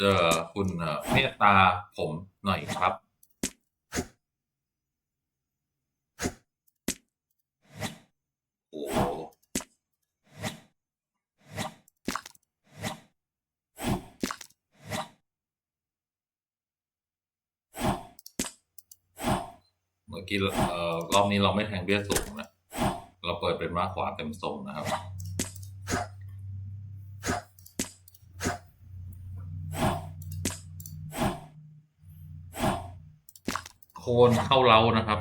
เจอคุณเมตตาผมหน่อยครับ โอ้เมื่อกี้รอบนี้เราไม่แทงเบี้ยสูงนะ เราเปิดเป็นม้าขวาเต็มทรงนะครับ คนเข้าเล้านะครับ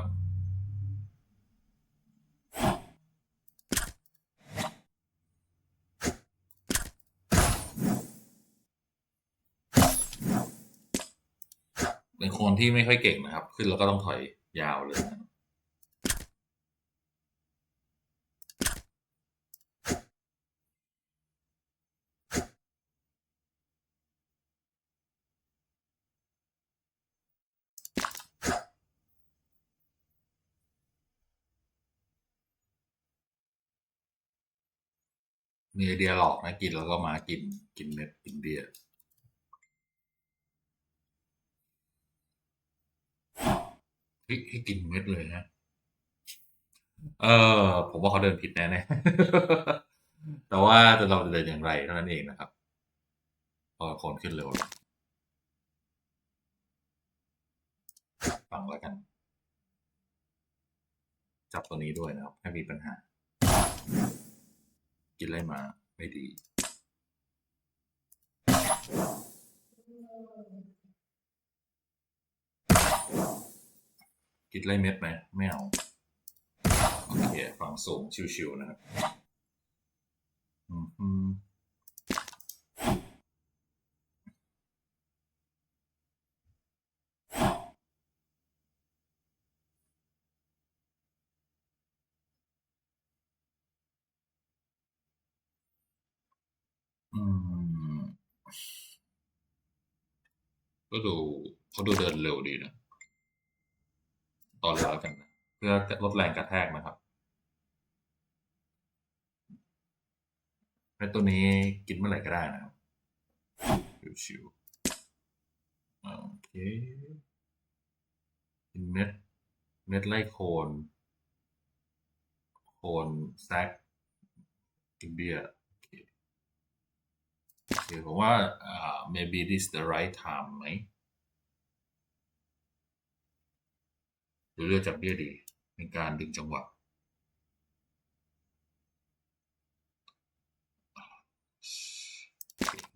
เป็นคนที่ไม่ค่อยเก่งนะครับ ขึ้นแล้วก็ต้องถอยยาวเลยนะ มีไอเดียหลอกนะกินแล้วก็มากินกินเม็ดกินเบียร์ให้กินเม็ดเลยนะ เออ ผมว่าเขาเดินผิดแน่ๆแต่ว่าจะเราจะเดินอย่างไรเท่านั้นเองนะครับพอคนขึ้นเร็วฟังแล้วกัน จับตัวนี้ด้วยนะครับถ้มีปัญหา กินอะไรมาไม่ดี กินไรเม็ดไหมไม่เอาโอเคฟังสูงชิวๆนะครับ อืม ก็ดูเขาดูเดินเร็วดีนะตอนแล้วกันนะเพื่อลดแรงกระแทกนะครับแล้วตัวนี้กินเมื่อไหร่ก็ได้นะครับชิวๆโอเคกินเม็ดเม็ดไล่โคน โคนแซกกินเบียร์ คโอผมว่าอ่า maybe this the right time ไหมหรือเลือกจับเบี้ยดีในการดึงจังหวะ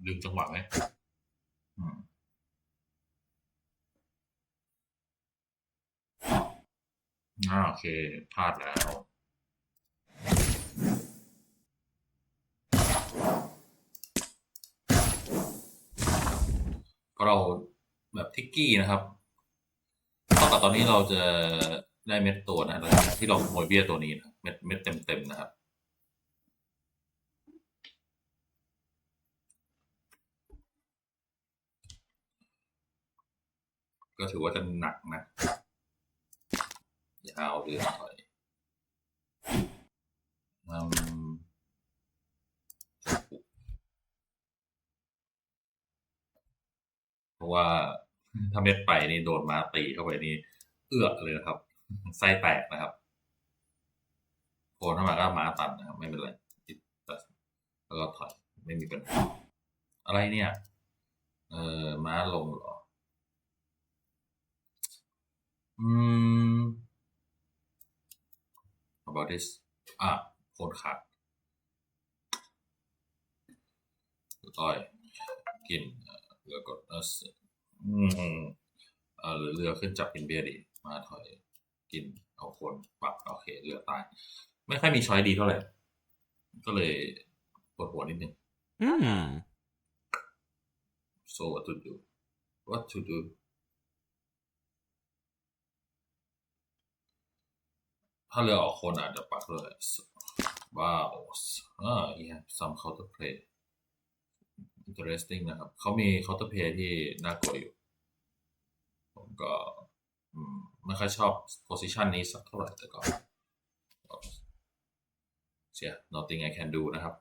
ดึงจังหวะไหมอืมอ่าโอเคพลาดแล้ว เราแบบทิกกี้นะครับเท่ากับตอนนี้เราจะได้เม็ดตัวนะที่เราขโมยเบี้ยตัวนี้นะครับเม็ดเม็ดเต็มๆนะครับ ก็ถือว่าจะหนักนะยาวเรือหน่อยอืม เพราะว่าถ้าเม็ดไปนี่โดนม้าตีเข้าไปนี่เอื้อเลยนะครับ ไส้แตกนะครับโคนเข้ามาก็ม้าตันนะครับ ไม่เป็นไรติตแล้วก็ถอยไม่มีปัญหาอะไรเนี่ย เออม้าลงเหรอ อืม about this อะโคนขาดต่อยกิน เอ่อเรือกดเอสอืมเออหรือเรือขึ้นจับกินเบียร์ดีมาถอยกินเอาโคนปรับโอเคเรือตาย ไม่ค่อยมีช้อยดีเท่าไหร่ ก็เลยปวดหัวนิดนึง Hmm. so what to do what to do ถ้าเรือออกคนอาจจะปักเลยว้าวอ่า he have some counter play interesting นะครับเขามี counter play ที่น่ากลัวอยู่ ผมก็ไม่ค่อยชอบ position นี้สักเท่าไหร่แต่ก็เชีย nothing I can do นะครับ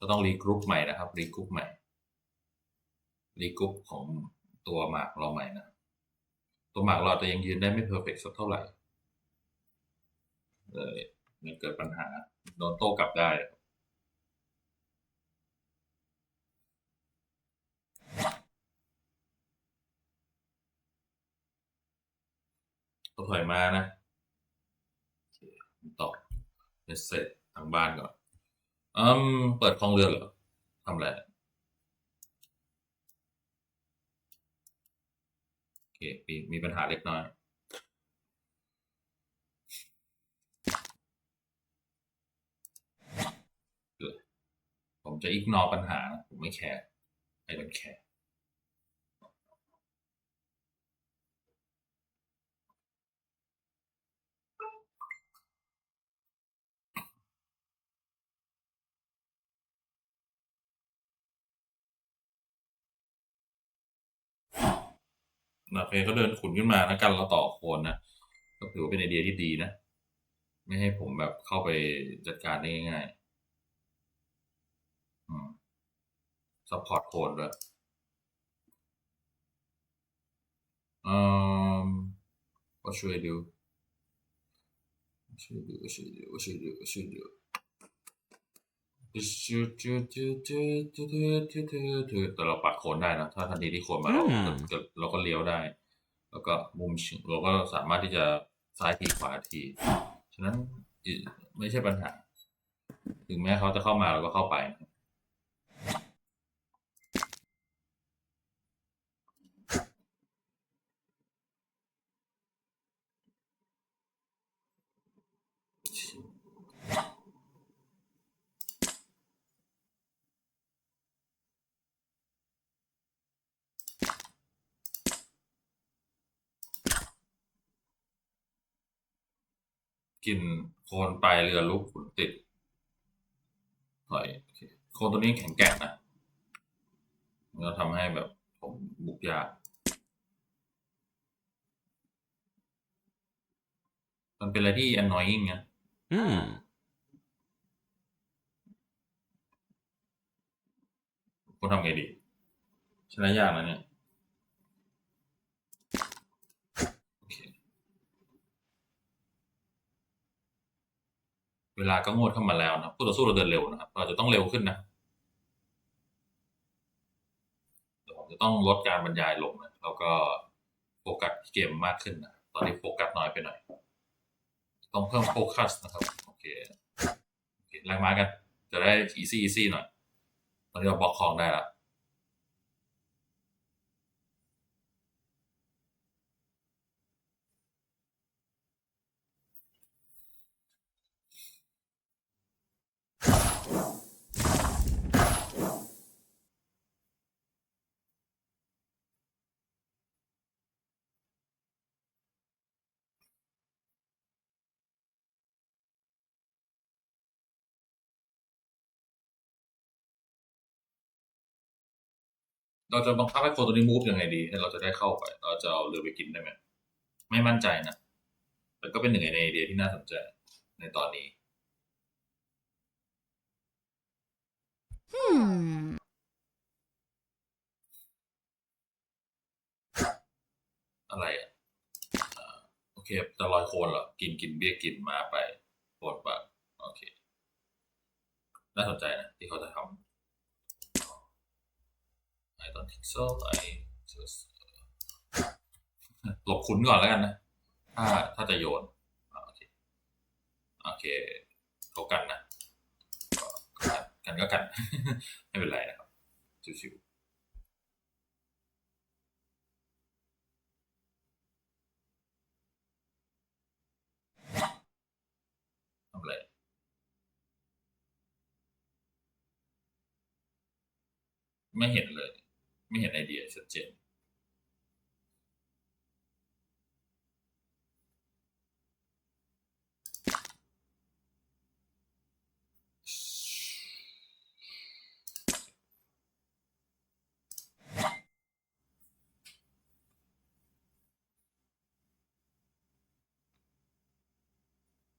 ก็ต้องรีกรุ๊ปใหม่นะครับรีกรุ๊ปใหม่รีกรุ๊ปของตัวหมากเราใหม่นะ ตัวหมากเราจะยังยืนได้ไม่เพอร์เฟกสักเท่าไหร่เลยมันเกิดปัญหาโดนโต้กลับได้ตัว ถอยมานะโอเคต่อเมสเซจทางบ้านก่อนอืมเปิดคลองเรือเหรอทำอะไรโอเคมีมีปัญหาเล็กน้อยผมจะอิกนอปัญหานะผมไม่แคร์ไอ้เป็นแคร์โอเคก็เดินขุนขึ้นมาแล้วกันเราต่อโคนนะก็ถือว่าเป็นไอเดียที่ดีนะ ไม่ให้ผมแบบเข้าไปจัดการได้ง่ายๆอืมซัพพอร์ตโคนด้วยอืม what should I do what should I do what should I do what should I do what should I do แต่เราปัดโคนได้นะ ถ้าทันทีที่โคนมาเราอืมก็เราก็เลี้ยวได้ แล้วก็มุมชิเราก็สามารถที่จะซ้ายทีขวาที ฉะนั้นไม่ใช่ปัญหา ถึงแม้เขาจะเข้ามาเราก็เข้าไป กินโคนปลายเรือลุกขุนติดถอยโอเคโคนตัวนี้แข็งแกร่งนะมันก็ทำให้แบบผมบุกยากมันเป็นอะไรที่ annoying นะอืมคุณทำไงดีชนะยากนะเนี่ย โอเค เวลาก็งวดเข้ามาแล้วนะคู่ต่อสู้เราเดินเร็วนะครับ เราจะต้องเร็วขึ้นนะเดี๋ยวผมจะต้องลดการบรรยายลงนะแล้วก็โฟกัสเกมมากขึ้นนะตอนนี้โฟกัสน้อยไปหน่อย ต้องเพิ่มโฟกัสนะครับโอเคโอเคแรงมากัน จะได้ easy easy หน่อย ตอนนี้เราบล็อกของได้แล้ว เราจะบังคับให้คนตัวนี้มูฟยังไงดีให้เราจะได้เข้าไป เราจะเอาเรือไปกินได้ไหมไม่มั่นใจนะแต่ก็เป็นหนึ่งในไอเดียที่น่าสนใจในตอนนี้ Hmm. อะไรอะอ่าโอเคจะลอยโคลนเหรอ กินกินเบี้ยกินมาไปโคลนปะโอเค น่าสนใจนะ ที่เขาจะทำ I don't think so I just หลบคุ้นก่อนแล้วกันนะ ถ้าถ้าจะโยน โอเคโอเคเขากันนะ กันก็กัน ไม่เป็นไรนะครับ ชิวๆทำไรไม่เห็นเลย ไม่เห็นไอเดียชัดเจน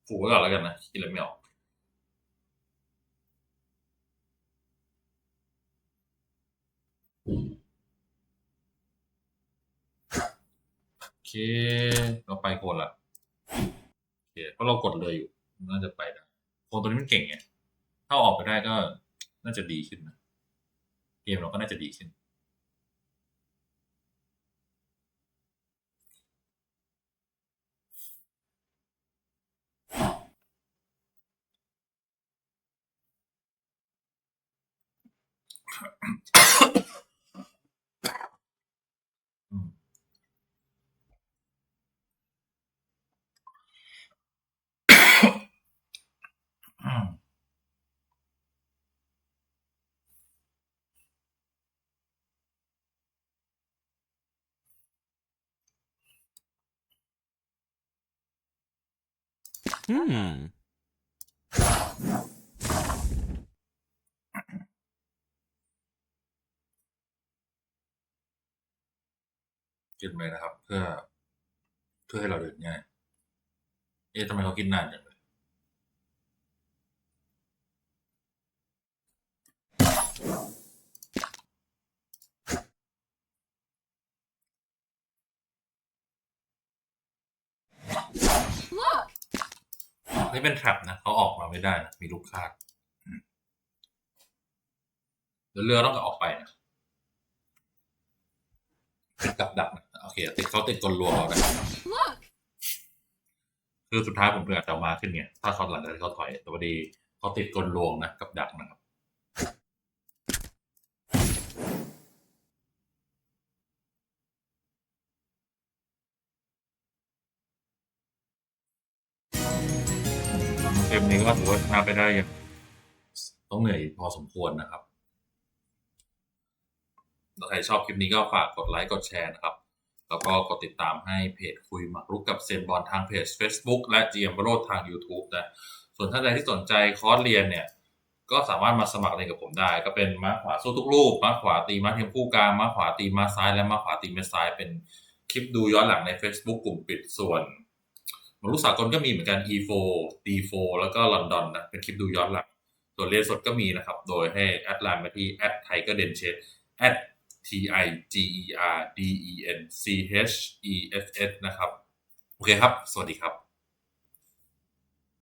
ผูกไว้ก่อนแล้วกันนะคิดอะไรไม่ออก เคเราไปโคนละโอเคเพราะเรากดเลยอยู่ น่าจะไปได้โคนตัวนี้มันเก่งไงถ้าออกไปได้ก็น่าจะดีขึ้นนะเกมเราก็น่าจะดีขึ้น Hmm. กินไปนะครับ เพื่อ เพื่อให้เราเดินง่าย เอ๊ะทำไมเขากินนานจังเลย นี่เป็นแทร็ปนะเขาออกมาไม่ได้นะมีลูกคาดอืมเดี๋ยวเรือต้องออกไปนะเป็นกับดักนะโอเคติดเขาติดกลลวงเราได้คือสุดท้ายผมเพื่ออาจจะเอามาขึ้นเนี่ยถ้าเขาหลังจากที่เขาถอยแต่พอดีเขาติดกลลวงนะกับดักนะครับ เกมนี้ก็ถือว่าชนะไปได้อย่างต้องเหนื่อยพอสมควรนะครับถ้าใครชอบคลิปนี้ก็ฝากกดไลค์กดแชร์นะครับ แล้วก็กดติดตามให้เพจคุยหมากรุกกับเซนบอลทางเพจ Facebook และ GM บโรทาง YouTube นะ ส่วนท่านใดที่สนใจคอร์สเรียนเนี่ย ก็สามารถมาสมัครเรียนกับผมได้ ก็เป็นม้าขวาสู้ทุกรูปม้าขวาตีม้าเทียมคู่กลางม้าขวาตีม้าซ้ายและม้าขวาตีม็ดซ้ายเป็นคลิปดูย้อนหลังใน Facebook กลุ่มปิดส่วน มนุสากลก็มีเหมือนกัน E4 D4 แล้วก็ลอนดอนนะเป็นคลิปดูย้อนหลัง ส่วนเรียนสดก็มีนะครับ โดยให้แอดไลน์มาที่ at tiger d e n c h e at t i g e r d e n c h e s s นะครับ โอเคครับ สวัสดีครับ